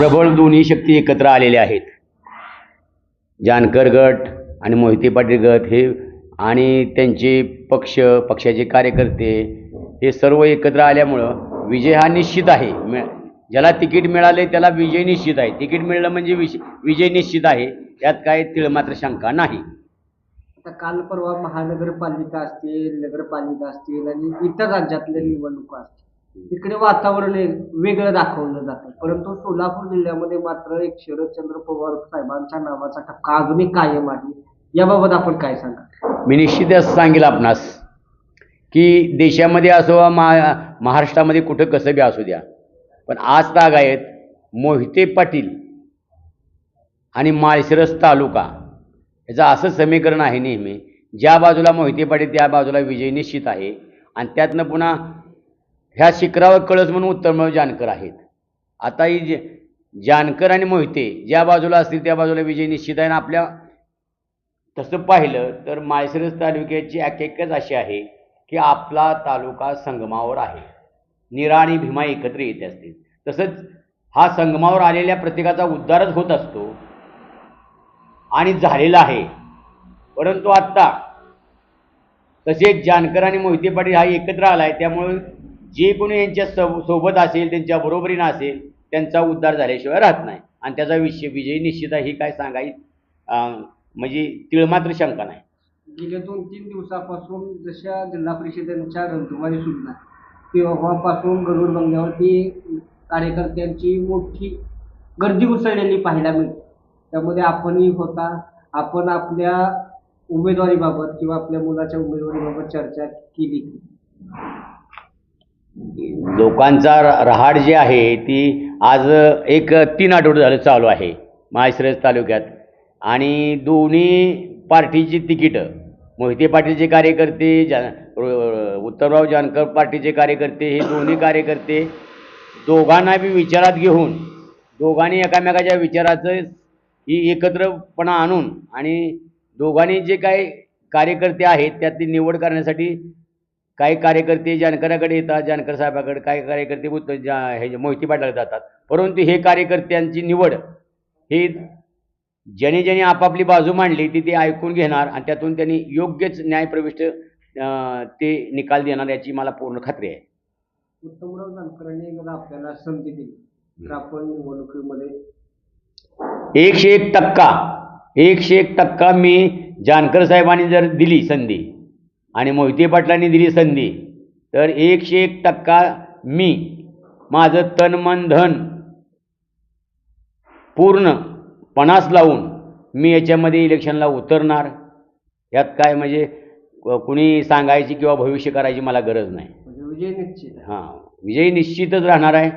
प्रबळ दोन्ही शक्ती एकत्र आलेल्या आहेत. जानकर गट आणि मोहिते पाटील गट हे आणि त्यांचे पक्ष पक्षाचे कार्यकर्ते हे सर्व एकत्र आल्यामुळं विजय हा निश्चित आहे. मिळ ज्याला तिकीट मिळाले त्याला विजय निश्चित आहे. तिकीट मिळलं म्हणजे विश विजय निश्चित आहे. यात काय तिळमात्र शंका नाही. आता काल परवा महानगरपालिका असतील नगरपालिका असतील आणि इतर राज्यातल्या निवडणुका असतील. तिकडे वातावरण वेगळं दाखवलं जातं. परंतु सोलापूर जिल्ह्यामध्ये मात्र एक शरदचंद्र पवार साहेबांच्या नावाचा ठपका अजूनही कायम आहे. याबाबत आपण काय सांगा मी निश्चित असं सांगेल आपणास की देशामध्ये असो वा मा महाराष्ट्रामध्ये कुठं कसं बी असू द्या पण आज ताग आहेत मोहिते पाटील आणि माळशिरस तालुका. याचं असं समीकरण आहे नेहमी. ज्या बाजूला मोहिते पाटील त्या बाजूला विजय निश्चित आहे. आणि त्यातनं पुन्हा ह्या शिखरावर कळस म्हणून उत्तरमळ जानकर आहेत. आता ही जे जानकर आणि मोहिते ज्या बाजूला असतील त्या बाजूला विजय निश्चित आहे आणि आपल्या तसं पाहिलं तर माळशिरस तालुक्याची आख्यायिकाच अशी आहे की आपला तालुका संगमावर आहे. निरा आणि भीमा एकत्र येत असतील. तसंच हा संगमावर आलेल्या प्रत्येकाचा उद्धारच होत असतो आणि झालेला आहे. परंतु आत्ता तसेच जानकर आणि मोहिते पाटील हा एकत्र आला आहे त्यामुळे जे कोणी यांच्या सो सोबत असेल त्यांच्या बरोबरीनं असेल त्यांचा उद्धार झाल्याशिवाय राहत नाही. आणि त्याचा विषय विजय निश्चित आहे ही काय सांगाय म्हणजे तिळमात्र शंका नाही. गेल्या दोन तीन दिवसापासून जशा जिल्हा परिषदेच्या रणधुमाळी सुरू तेव्हापासून गरुड बंगल्यावरती कार्यकर्त्यांची मोठी गर्दी उसळलेली पाहायला मिळते. त्यामध्ये आपणही होता. आपण आपल्या उमेदवारीबाबत किंवा आपल्या मुलाच्या उमेदवारीबाबत चर्चा केली. लोकांचा रहाड जी आहे ती आज एक तीन आठवडे झालं चालू आहे माळशिरस तालुक्यात. आणि दोन्ही पार्टीची तिकीटं मोहिते पाटीलचे कार्यकर्ते जा उत्तरराव जानकर पार्टीचे कार्यकर्ते हे दोन्ही कार्यकर्ते दोघांना बी विचारात घेऊन दोघांनी एकामेकाच्या विचाराचं ही एकत्रपणा आणून आणि दोघांनी जे काही कार्यकर्ते आहेत त्यातली निवड करण्यासाठी काही कार्यकर्ते जानकराकडे येतात जानकर साहेबाकडे काही कार्यकर्ते जा हे मोहिते पाटलाकडे जातात. परंतु हे कार्यकर्त्यांची निवड हे ज्याने ज्याने आपापली बाजू मांडली ती ते ऐकून घेणार आणि त्यातून त्यांनी योग्यच न्यायप्रविष्ट ते निकाल देणार याची मला पूर्ण खात्री आहे. उत्तमराव जानकरांनी जर आपल्याला संधी दिली. तर आपण निवडणुकीमध्ये एकशे एक टक्का एकशे एक टक्का मी जानकर साहेबांनी जर दिली संधी आणि मोहिते पाटलांनी दिली संधी. तर एकशे एक टक्का मी माझं तन मन धन पूर्ण पणास लावून मी याच्यामध्ये इलेक्शनला उतरणार. यात काय म्हणजे कुणी सांगायची किंवा भविष्य करायची मला गरज नाही. म्हणजे विजय निश्चित हां विजय निश्चितच राहणार आहे.